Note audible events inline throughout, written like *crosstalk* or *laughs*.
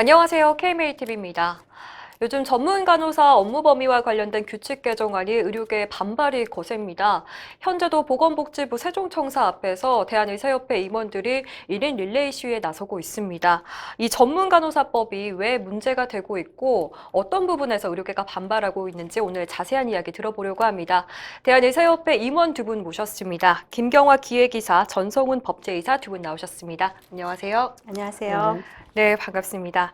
안녕하세요. KMATV입니다. 요즘 전문 간호사 업무 범위와 관련된 규칙 개정안이 의료계에 반발이 거셉니다. 현재도 보건복지부 세종청사 앞에서 대한의사협회 임원들이 1인 릴레이 시위에 나서고 있습니다. 이 전문 간호사법이 왜 문제가 되고 있고 어떤 부분에서 의료계가 반발하고 있는지 오늘 자세한 이야기 들어보려고 합니다. 대한의사협회 임원 두 분 모셨습니다. 김경화 기획이사, 전성훈 법제이사 두 분 나오셨습니다. 안녕하세요. 안녕하세요. 네, 반갑습니다.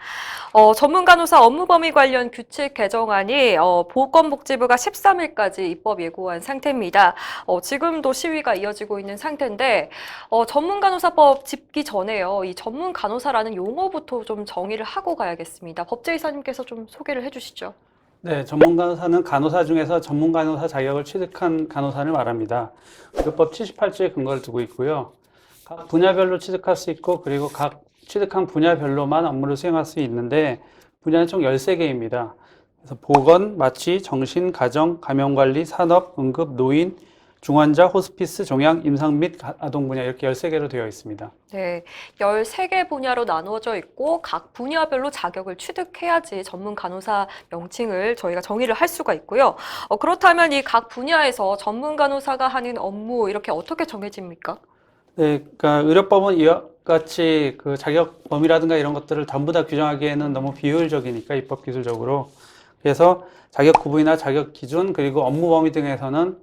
어, 전문 간호사 업무 범위 관련 규칙 개정안이 어, 보건복지부가 13일까지 입법 예고한 상태입니다. 어, 지금도 시위가 이어지고 있는 상태인데 어, 전문 간호사법 짚기 전에요. 이 전문 간호사라는 용어부터 좀 정의를 하고 가야겠습니다. 법제이사님께서 좀 소개를 해주시죠. 네, 전문 간호사는 간호사 중에서 전문 간호사 자격을 취득한 간호사를 말합니다. 의료법 78조에 근거를 두고 있고요. 각 분야별로 취득할 수 있고 그리고 각 취득한 분야별로만 업무를 수행할 수 있는데 분야는 총 13개입니다. 그래서 보건, 마취, 정신, 가정, 감염관리, 산업, 응급, 노인, 중환자, 호스피스, 종양, 임상 및 가- 아동 분야 이렇게 13개로 되어 있습니다. 네, 13개 분야로 나누어져 있고 각 분야별로 자격을 취득해야지 전문 간호사 명칭을 저희가 정의를 할 수가 있고요. 어, 그렇다면 이 각 분야에서 전문 간호사가 하는 업무 이렇게 어떻게 정해집니까? 네, 그러니까 의료법은 이와 같이 그 자격 범위라든가 이런 것들을 전부 다 규정하기에는 너무 비효율적이니까 입법 기술적으로 그래서 자격 구분이나 자격 기준 그리고 업무 범위 등에서는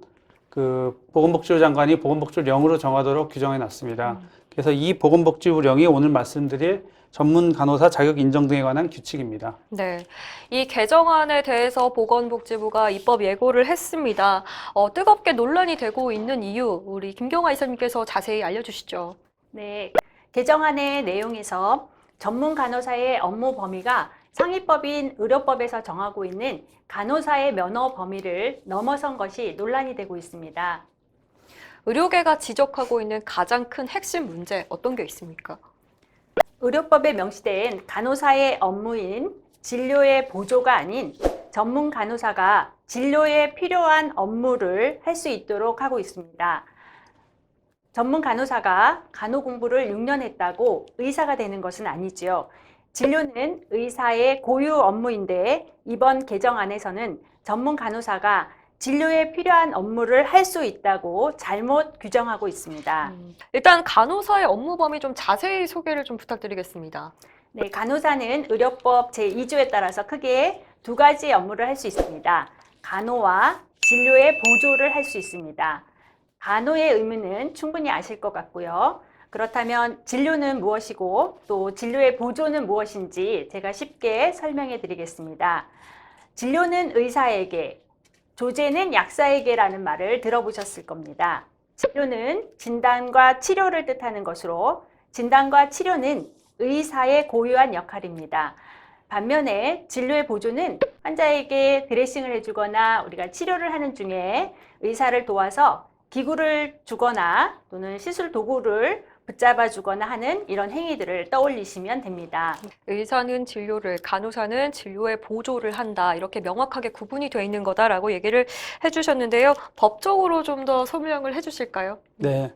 그 보건복지부 장관이 보건복지부령으로 정하도록 규정해 놨습니다. 그래서 이 보건복지부령이 오늘 말씀드릴 전문 간호사 자격 인정 등에 관한 규칙입니다. 네, 이 개정안에 대해서 보건복지부가 입법 예고를 했습니다. 어, 뜨겁게 논란이 되고 있는 이유 우리 김경화 이사님께서 자세히 알려주시죠. 네. 개정안의 내용에서 전문 간호사의 업무 범위가 상위법인 의료법에서 정하고 있는 간호사의 면허 범위를 넘어선 것이 논란이 되고 있습니다. 의료계가 지적하고 있는 가장 큰 핵심 문제 어떤 게 있습니까? 의료법에 명시된 간호사의 업무인 진료의 보조가 아닌 전문 간호사가 진료에 필요한 업무를 할 수 있도록 하고 있습니다. 전문 간호사가 간호 공부를 6년 했다고 의사가 되는 것은 아니지요. 진료는 의사의 고유 업무인데 이번 개정안에서는 전문 간호사가 진료에 필요한 업무를 할 수 있다고 잘못 규정하고 있습니다. 음, 일단 간호사의 업무 범위 좀 자세히 소개를 좀 부탁드리겠습니다. 네, 간호사는 의료법 제2조에 따라서 크게 두 가지 업무를 할 수 있습니다. 간호와 진료의 보조를 할 수 있습니다. 간호의 의무는 충분히 아실 것 같고요. 그렇다면 진료는 무엇이고 또 진료의 보조는 무엇인지 제가 쉽게 설명해 드리겠습니다. 진료는 의사에게, 조제는 약사에게라는 말을 들어보셨을 겁니다. 진료는 진단과 치료를 뜻하는 것으로 진단과 치료는 의사의 고유한 역할입니다. 반면에 진료의 보조는 환자에게 드레싱을 해주거나 우리가 치료를 하는 중에 의사를 도와서 기구를 주거나 또는 시술 도구를 붙잡아 주거나 하는 이런 행위들을 떠올리시면 됩니다. 의사는 진료를, 간호사는 진료에 보조를 한다. 이렇게 명확하게 구분이 되어 있는 거다라고 얘기를 해주셨는데요. 법적으로 좀 더 설명을 해주실까요? 네.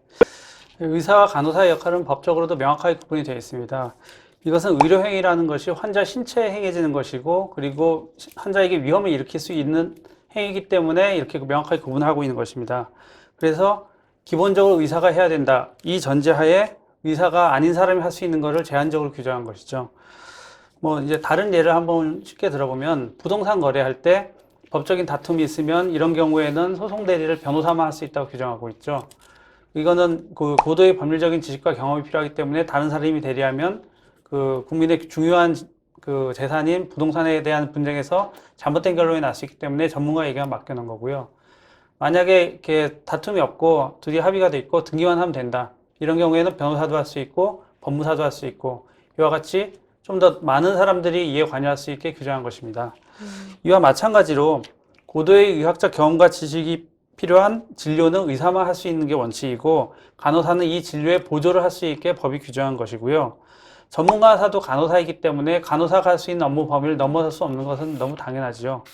의사와 간호사의 역할은 법적으로도 명확하게 구분이 되어 있습니다. 이것은 의료행위라는 것이 환자 신체에 행해지는 것이고, 그리고 환자에게 위험을 일으킬 수 있는 행위이기 때문에 이렇게 명확하게 구분하고 있는 것입니다. 그래서 기본적으로 의사가 해야 된다. 이 전제하에 의사가 아닌 사람이 할 수 있는 것을 제한적으로 규정한 것이죠. 뭐 이제 다른 예를 한번 쉽게 들어보면 부동산 거래할 때 법적인 다툼이 있으면 이런 경우에는 소송 대리를 변호사만 할 수 있다고 규정하고 있죠. 이거는 그 고도의 법률적인 지식과 경험이 필요하기 때문에 다른 사람이 대리하면 그 국민의 중요한 그 재산인 부동산에 대한 분쟁에서 잘못된 결론이 날 수 있기 때문에 전문가에게만 맡겨놓은 거고요. 만약에 이렇게 다툼이 없고 둘이 합의가 돼 있고 등기만 하면 된다. 이런 경우에는 변호사도 할 수 있고 법무사도 할 수 있고 이와 같이 좀 더 많은 사람들이 이에 관여할 수 있게 규정한 것입니다. 이와 마찬가지로 고도의 의학적 경험과 지식이 필요한 진료는 의사만 할 수 있는 게 원칙이고 간호사는 이 진료에 보조를 할 수 있게 법이 규정한 것이고요. 전문가사도 간호사이기 때문에 간호사가 할 수 있는 업무 범위를 넘어설 수 없는 것은 너무 당연하지요.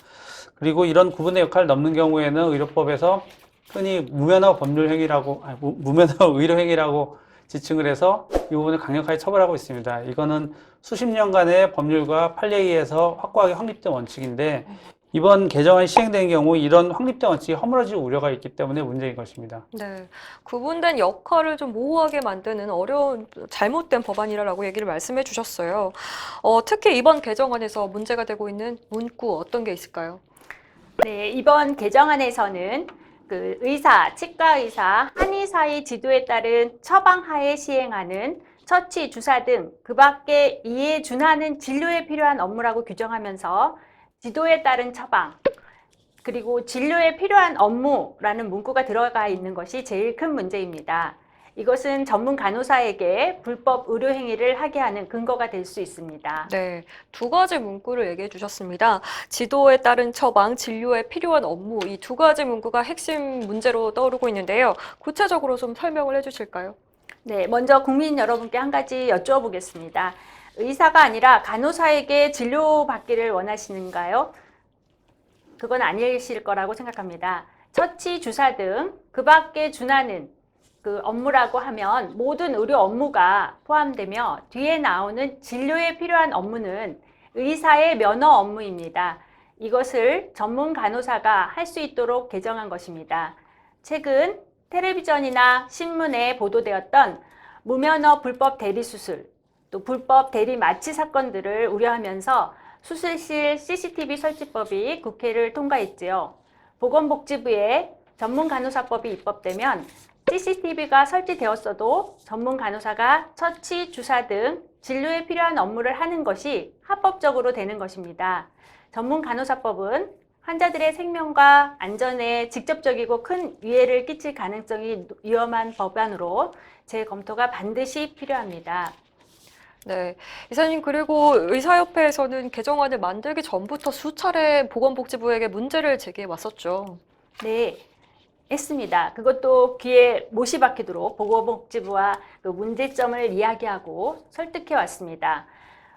그리고 이런 구분의 역할을 넘는 경우에는 의료법에서 흔히 무면허 법률 행위라고, 아니, 무- 무면허 *laughs* 의료 행위라고 지칭을 해서 이 부분을 강력하게 처벌하고 있습니다. 이거는 수십 년간의 법률과 판례에 의해서 확고하게 확립된 원칙인데 이번 개정안이 시행된 경우 이런 확립된 원칙이 허물어질 우려가 있기 때문에 문제인 것입니다. 네, 구분된 역할을 좀 모호하게 만드는 어려운 잘못된 법안이라고 얘기를 말씀해 주셨어요. 어, 특히 이번 개정안에서 문제가 되고 있는 문구 어떤 게 있을까요? 네, 이번 개정안에서는 그 의사, 치과 의사, 한의사의 지도에 따른 처방하에 시행하는 처치, 주사 등 그 밖에 이에 준하는 진료에 필요한 업무라고 규정하면서 지도에 따른 처방, 그리고 진료에 필요한 업무라는 문구가 들어가 있는 것이 제일 큰 문제입니다. 이것은 전문 간호사에게 불법 의료 행위를 하게 하는 근거가 될 수 있습니다. 네, 두 가지 문구를 얘기해 주셨습니다. 지도에 따른 처방, 진료에 필요한 업무, 이 두 가지 문구가 핵심 문제로 떠오르고 있는데요. 구체적으로 좀 설명을 해 주실까요? 네, 먼저 국민 여러분께 한 가지 여쭈어보겠습니다. 의사가 아니라 간호사에게 진료받기를 원하시는가요? 그건 아니실 거라고 생각합니다. 처치, 주사 등 그 밖에 준하는 그 업무라고 하면 모든 의료 업무가 포함되며 뒤에 나오는 진료에 필요한 업무는 의사의 면허 업무입니다. 이것을 전문 간호사가 할 수 있도록 개정한 것입니다. 최근 텔레비전이나 신문에 보도되었던 무면허 불법 대리 수술, 또 불법 대리 마취 사건들을 우려하면서 수술실 CCTV 설치법이 국회를 통과했지요. 보건복지부에 전문 간호사법이 입법되면 CCTV가 설치되었어도 전문 간호사가 처치, 주사 등 진료에 필요한 업무를 하는 것이 합법적으로 되는 것입니다. 전문 간호사법은 환자들의 생명과 안전에 직접적이고 큰 위해를 끼칠 가능성이 위험한 법안으로 재검토가 반드시 필요합니다. 네, 이사님 그리고 의사협회에서는 개정안을 만들기 전부터 수차례 보건복지부에게 문제를 제기해 왔었죠. 네, 했습니다. 그것도 귀에 못이 박히도록 보건복지부와 그 문제점을 이야기하고 설득해 왔습니다.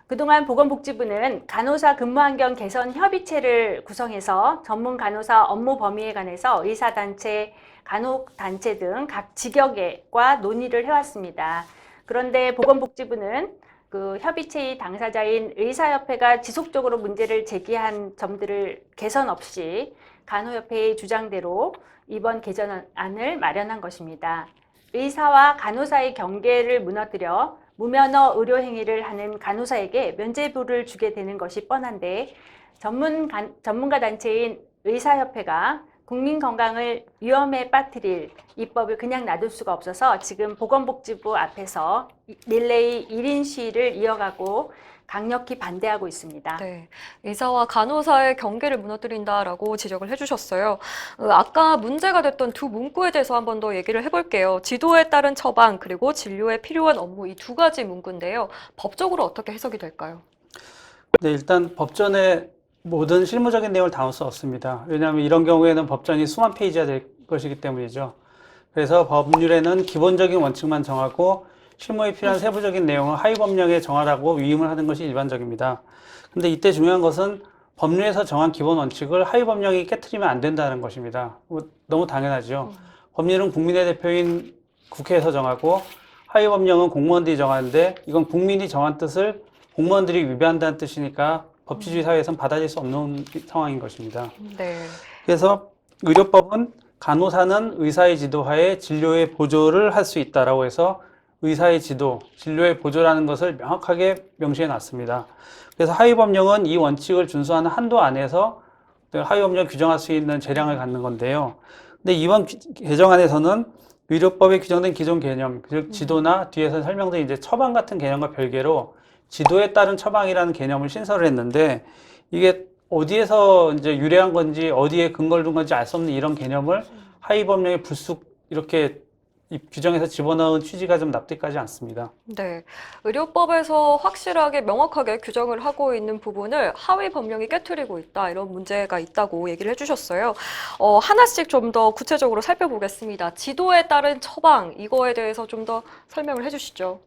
그동안 보건복지부는 간호사 근무 환경 개선 협의체를 구성해서 전문 간호사 업무 범위에 관해서 의사단체, 간호단체 등 각 직역과 논의를 해왔습니다. 그런데 보건복지부는 그 협의체의 당사자인 의사협회가 지속적으로 문제를 제기한 점들을 개선 없이 간호협회의 주장대로 이번 개정안을 마련한 것입니다. 의사와 간호사의 경계를 무너뜨려 무면허 의료 행위를 하는 간호사에게 면죄부를 주게 되는 것이 뻔한데 전문 간- 전문가 단체인 의사협회가 국민 건강을 위험에 빠뜨릴 입법을 그냥 놔둘 수가 없어서 지금 보건복지부 앞에서 이- 릴레이 1인 시위를 이어가고 강력히 반대하고 있습니다. 네, 의사와 간호사의 경계를 무너뜨린다라고 지적을 해주셨어요. 어, 아까 문제가 됐던 두 문구에 대해서 한 번 더 얘기를 해볼게요. 지도에 따른 처방 그리고 진료에 필요한 업무 이 두 가지 문구인데요. 법적으로 어떻게 해석이 될까요? 네, 일단 법전에 모든 실무적인 내용을 담을 수 없습니다. 왜냐하면 이런 경우에는 법전이 수만 페이지가 될 것이기 때문이죠. 그래서 법률에는 기본적인 원칙만 정하고 실무에 필요한 세부적인 내용을 하위 법령에 정하라고 위임을 하는 것이 일반적입니다. 근데 이때 중요한 것은 법률에서 정한 기본 원칙을 하위 법령이 깨트리면 안 된다는 것입니다. 뭐 너무 당연하죠. 법률은 국민의 대표인 국회에서 정하고 하위 법령은 공무원들이 정하는데 이건 국민이 정한 뜻을 공무원들이 위배한다는 뜻이니까 법치주의 사회에선 받아들일 수 없는 상황인 것입니다. 네, 그래서 의료법은 간호사는 의사의 지도하에 진료의 보조를 할 수 있다라고 해서 의사의 지도, 진료의 보조라는 것을 명확하게 명시해 놨습니다. 그래서 하위법령은 이 원칙을 준수하는 한도 안에서 하위법령 규정할 수 있는 재량을 갖는 건데요. 근데 이번 기- 개정안에서는 의료법에 규정된 기존 개념, 즉 지도나 뒤에서 설명된 이제 처방 같은 개념과 별개로 지도에 따른 처방이라는 개념을 신설을 했는데 이게 어디에서 이제 유래한 건지 어디에 근거를 둔 건지 알 수 없는 이런 개념을 하위 법령에 불쑥 이렇게 이 규정에서 집어넣은 취지가 좀 납득하지 않습니다. 네. 의료법에서 확실하게 명확하게 규정을 하고 있는 부분을 하위 법령이 깨트리고 있다. 이런 문제가 있다고 얘기를 해주셨어요. 어, 하나씩 좀 더 구체적으로 살펴보겠습니다. 지도에 따른 처방, 이거에 대해서 좀 더 설명을 해주시죠.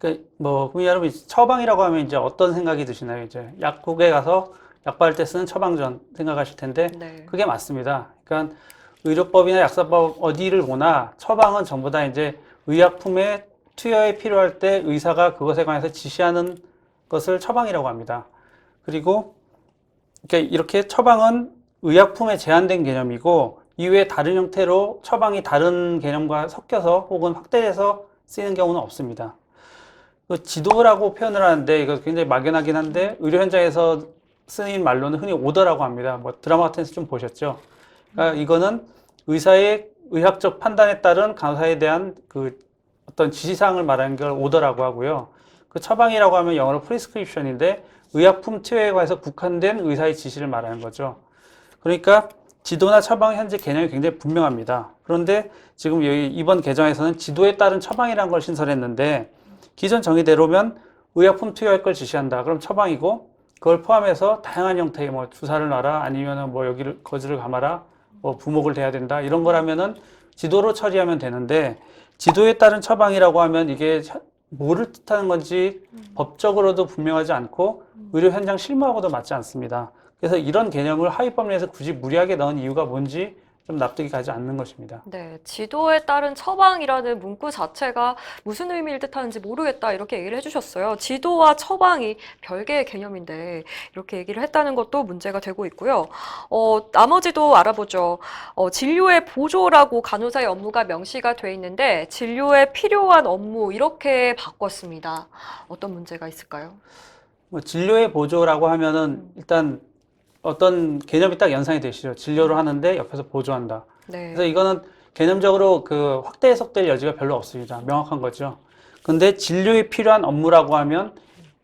그러니까 뭐 국민 여러분 처방이라고 하면 이제 어떤 생각이 드시나요? 이제 약국에 가서 약 바를 때 쓰는 처방전 생각하실 텐데 네. 그게 맞습니다. 그러니까 의료법이나 약사법 어디를 보나 처방은 전부 다 이제 의약품의 투여에 필요할 때 의사가 그것에 관해서 지시하는 것을 처방이라고 합니다. 그리고 이렇게, 이렇게 처방은 의약품에 제한된 개념이고 이외에 다른 형태로 처방이 다른 개념과 섞여서 혹은 확대해서 쓰이는 경우는 없습니다. 그 지도라고 표현을 하는데 이거 굉장히 막연하긴 한데 의료 현장에서 쓰인 말로는 흔히 오더라고 합니다. 뭐 드라마 같은 데서 좀 보셨죠? 그러니까 이거는 의사의 의학적 판단에 따른 간호사에 대한 그 어떤 지시사항을 말하는 걸 오더라고 하고요. 그 처방이라고 하면 영어로 프리스크립션인데 의약품 투여에 관해서 국한된 의사의 지시를 말하는 거죠. 그러니까 지도나 처방 현재 개념이 굉장히 분명합니다. 그런데 지금 여기 이번 개정에서는 지도에 따른 처방이라는 걸 신설했는데 기존 정의대로면 의약품 투여할 걸 지시한다. 그럼 처방이고 그걸 포함해서 다양한 형태의 뭐 주사를 놔라 아니면은 뭐 여기를 거즈를 감아라 뭐 부목을 대야 된다 이런 거라면은 지도로 처리하면 되는데 지도에 따른 처방이라고 하면 이게 현- 뭐를 뜻하는 건지 법적으로도 분명하지 않고 의료 현장 실무하고도 맞지 않습니다. 그래서 이런 개념을 하위법 내에서 굳이 무리하게 넣은 이유가 뭔지 좀 납득이 가지 않는 것입니다. 네, 지도에 따른 처방이라는 문구 자체가 무슨 의미를 뜻하는지 모르겠다 이렇게 얘기를 해주셨어요. 지도와 처방이 별개의 개념인데 이렇게 얘기를 했다는 것도 문제가 되고 있고요. 어, 나머지도 알아보죠. 어, 진료의 보조라고 간호사의 업무가 명시가 돼 있는데 진료에 필요한 업무 이렇게 바꿨습니다. 어떤 문제가 있을까요? 뭐 진료의 보조라고 하면은 일단 어떤 개념이 딱 연상이 되시죠. 진료를 하는데 옆에서 보조한다. 네. 그래서 이거는 개념적으로 그 확대 해석될 여지가 별로 없습니다. 명확한 거죠. 근데 진료에 필요한 업무라고 하면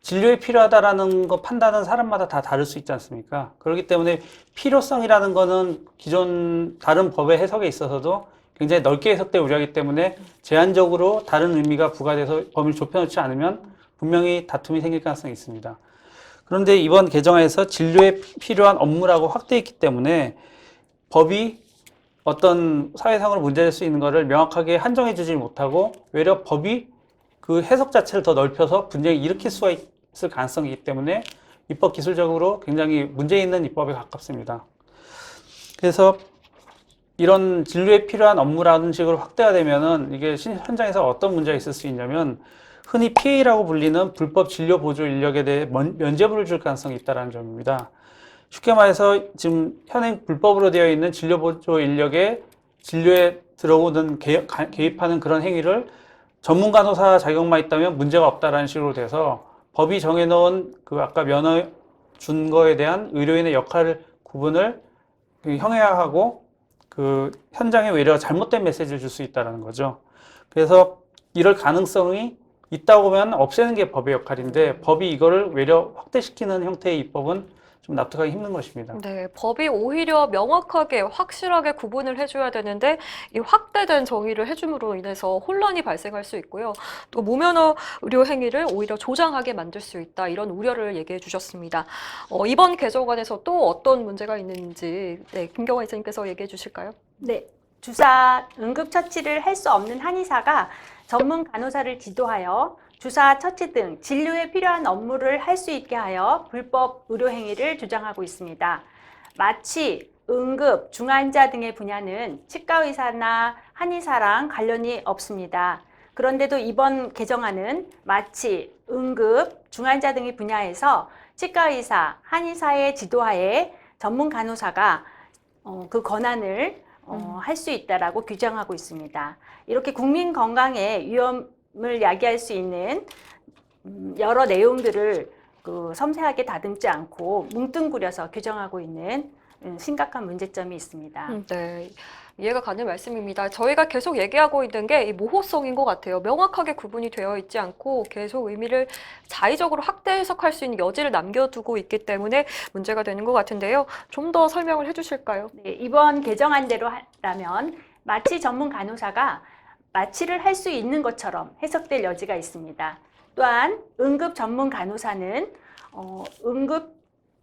진료에 필요하다라는 거 판단은 사람마다 다 다를 수 있지 않습니까? 그렇기 때문에 필요성이라는 거는 기존 다른 법의 해석에 있어서도 굉장히 넓게 해석돼 우려하기 때문에 제한적으로 다른 의미가 부과돼서 범위를 좁혀놓지 않으면 분명히 다툼이 생길 가능성이 있습니다. 그런데 이번 개정에서 진료에 필요한 업무라고 확대했기 때문에 법이 어떤 사회상으로 문제될 수 있는 것을 명확하게 한정해 주지 못하고 외려 법이 그 해석 자체를 더 넓혀서 분쟁을 일으킬 수가 있을 가능성이 있기 때문에 입법 기술적으로 굉장히 문제 있는 입법에 가깝습니다. 그래서 이런 진료에 필요한 업무라는 식으로 확대가 되면은 이게 신- 현장에서 어떤 문제가 있을 수 있냐면 흔히 PA라고 불리는 불법 진료 보조 인력에 대해 면- 면죄부를 줄 가능성이 있다는 점입니다. 쉽게 말해서 지금 현행 불법으로 되어 있는 진료 보조 인력의 진료에 들어오는 개입하는 그런 행위를 전문 간호사 자격만 있다면 문제가 없다라는 식으로 돼서 법이 정해놓은 그 아까 면허 준 거에 대한 의료인의 역할 구분을 그 형해화하고 그 현장에 외려 잘못된 메시지를 줄 수 있다라는 거죠. 그래서 이럴 가능성이 있다고 보면 없애는 게 법의 역할인데 법이 이거를 외려 확대시키는 형태의 입법은 좀 납득하기 힘든 것입니다. 네, 법이 오히려 명확하게 확실하게 구분을 해줘야 되는데 이 확대된 정의를 해줌으로 인해서 혼란이 발생할 수 있고요. 또 무면허 의료 행위를 오히려 조장하게 만들 수 있다 이런 우려를 얘기해 주셨습니다. 어, 이번 개정안에서 또 어떤 문제가 있는지 네, 김경화 이사님께서 얘기해 주실까요? 네, 주사 응급 처치를 할 수 없는 한의사가 전문 간호사를 지도하여 주사 처치 등 진료에 필요한 업무를 할 수 있게 하여 불법 의료 행위를 주장하고 있습니다. 마취, 응급, 중환자 등의 분야는 치과 의사나 한의사랑 관련이 없습니다. 그런데도 이번 개정안은 마취, 응급, 중환자 등의 분야에서 치과 의사, 한의사의 지도하에 전문 간호사가 어, 그 권한을 어, 할 수 있다라고 규정하고 있습니다. 이렇게 국민 건강에 위험을 야기할 수 있는 음, 여러 내용들을 그 섬세하게 다듬지 않고 뭉뚱그려서 규정하고 있는 음, 심각한 문제점이 있습니다. 음, 네. 이해가 가는 말씀입니다. 저희가 계속 얘기하고 있는 게 이 모호성인 것 같아요. 명확하게 구분이 되어 있지 않고 계속 의미를 자의적으로 확대 해석할 수 있는 여지를 남겨두고 있기 때문에 문제가 되는 것 같은데요. 좀 더 설명을 해주실까요? 네, 이번 개정안대로 하라면 마취 전문 간호사가 마취를 할 수 있는 것처럼 해석될 여지가 있습니다. 또한 응급 전문 간호사는 어, 응급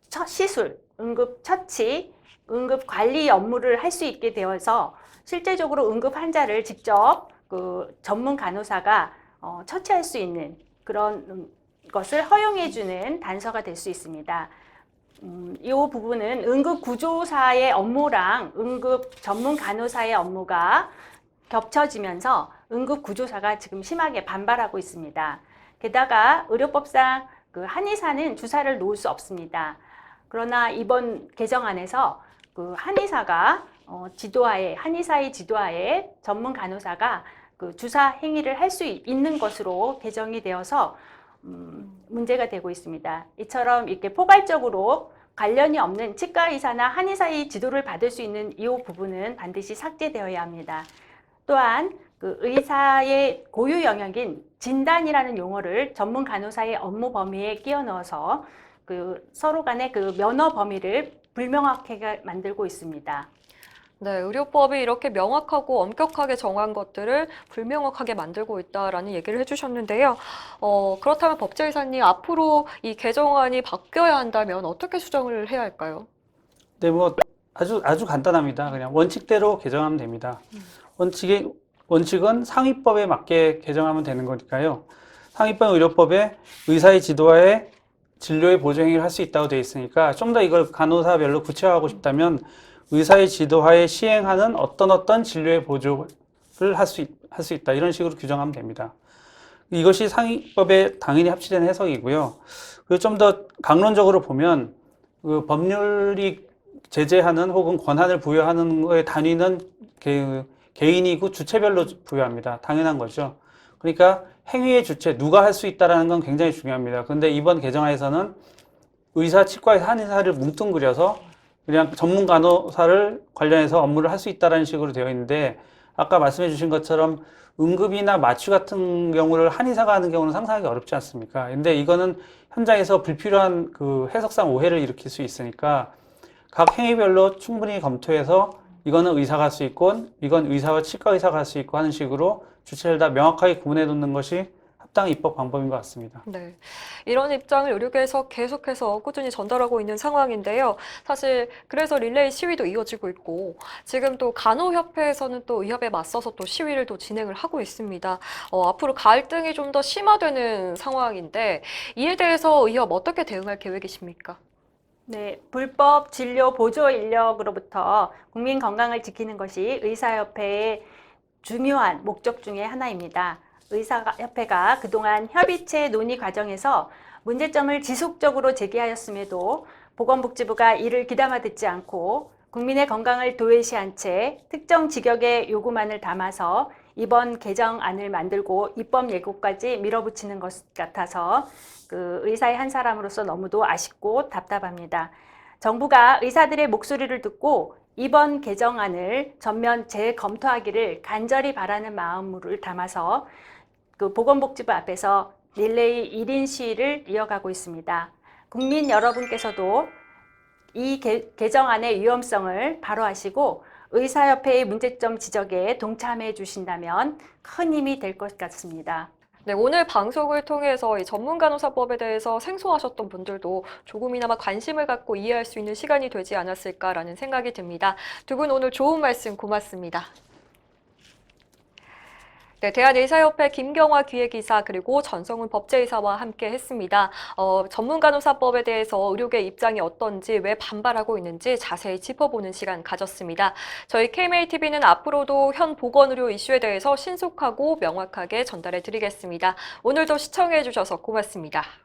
처, 시술, 응급 처치, 응급 관리 업무를 할 수 있게 되어서 실제적으로 응급 환자를 직접 그 전문 간호사가 어, 처치할 수 있는 그런 음, 것을 허용해주는 단서가 될 수 있습니다. 음, 이 부분은 응급 구조사의 업무랑 응급 전문 간호사의 업무가 겹쳐지면서 응급 구조사가 지금 심하게 반발하고 있습니다. 게다가 의료법상 그 한의사는 주사를 놓을 수 없습니다. 그러나 이번 개정안에서 그 한의사가 어, 지도하에 한의사의 지도하에 전문 간호사가 그 주사 행위를 할 수 있는 것으로 개정이 되어서 음, 문제가 되고 있습니다. 이처럼 이렇게 포괄적으로 관련이 없는 치과 의사나 한의사의 지도를 받을 수 있는 이 부분은 반드시 삭제되어야 합니다. 또한 그 의사의 고유 영역인 진단이라는 용어를 전문 간호사의 업무 범위에 끼워 넣어서 그 서로 간의 그 면허 범위를 불명확하게 만들고 있습니다. 네, 의료법이 이렇게 명확하고 엄격하게 정한 것들을 불명확하게 만들고 있다라는 얘기를 해주셨는데요. 어, 그렇다면 법제이사님 앞으로 이 개정안이 바뀌어야 한다면 어떻게 수정을 해야 할까요? 네, 뭐 아주 아주 간단합니다. 그냥 원칙대로 개정하면 됩니다. 원칙이 원칙은 상위법에 맞게 개정하면 되는 거니까요. 상위법 의료법에 의사의 지도하에 진료의 보조 행위를 할 수 있다고 되어 있으니까 좀 더 이걸 간호사별로 구체화하고 싶다면 의사의 지도하에 시행하는 어떤 어떤 진료의 보조를 할 수 할 수 있다 이런 식으로 규정하면 됩니다. 이것이 상위법에 당연히 합치된 해석이고요. 그리고 좀 더 강론적으로 보면 그 법률이 제재하는 혹은 권한을 부여하는 거의 단위는 개, 개인이고 주체별로 부여합니다. 당연한 거죠. 그러니까 행위의 주체, 누가 할 수 있다라는 건 굉장히 중요합니다. 근데 이번 개정안에서는 의사, 치과의사, 한의사를 뭉뚱그려서 그냥 전문 간호사를 관련해서 업무를 할 수 있다라는 식으로 되어 있는데 아까 말씀해 주신 것처럼 응급이나 마취 같은 경우를 한의사가 하는 경우는 상상하기 어렵지 않습니까? 근데 이거는 현장에서 불필요한 그 해석상 오해를 일으킬 수 있으니까 각 행위별로 충분히 검토해서 이거는 의사가 할수 있고 이건 의사와 치과 의사가 할수 있고 하는 식으로 주체를 다 명확하게 구분해 놓는 것이 합당 입법 방법인 것 같습니다. 네. 이런 입장을 의료계에서 계속해서 꾸준히 전달하고 있는 상황인데요. 사실 그래서 릴레이 시위도 이어지고 있고 지금 또 간호협회에서는 또 의협에 맞서서 또 시위를 또 진행을 하고 있습니다. 어, 앞으로 갈등이 좀 더 심화되는 상황인데 이에 대해서 의협 어떻게 대응할 계획이십니까? 네, 불법 진료 보조 인력으로부터 국민 건강을 지키는 것이 의사협회의 중요한 목적 중의 하나입니다. 의사협회가 그동안 협의체 논의 과정에서 문제점을 지속적으로 제기하였음에도 보건복지부가 이를 귀담아 듣지 않고 국민의 건강을 도외시한 채 특정 직역의 요구만을 담아서 이번 개정안을 만들고 입법 예고까지 밀어붙이는 것 같아서 그 의사의 한 사람으로서 너무도 아쉽고 답답합니다. 정부가 의사들의 목소리를 듣고 이번 개정안을 전면 재검토하기를 간절히 바라는 마음을 담아서 그 보건복지부 앞에서 릴레이 1인 시위를 이어가고 있습니다. 국민 여러분께서도 이 개, 개정안의 위험성을 바로하시고 의사협회의 문제점 지적에 동참해 주신다면 큰 힘이 될 것 같습니다. 네, 오늘 방송을 통해서 이 전문 간호사법에 대해서 생소하셨던 분들도 조금이나마 관심을 갖고 이해할 수 있는 시간이 되지 않았을까라는 생각이 듭니다. 두 분 오늘 좋은 말씀 고맙습니다. 네, 대한의사협회 김경화 기획이사 그리고 전성훈 법제이사와 함께 했습니다. 어, 전문간호사법에 대해서 의료계 입장이 어떤지 왜 반발하고 있는지 자세히 짚어보는 시간 가졌습니다. 저희 KMATV는 앞으로도 현 보건의료 이슈에 대해서 신속하고 명확하게 전달해 드리겠습니다. 오늘도 시청해 주셔서 고맙습니다.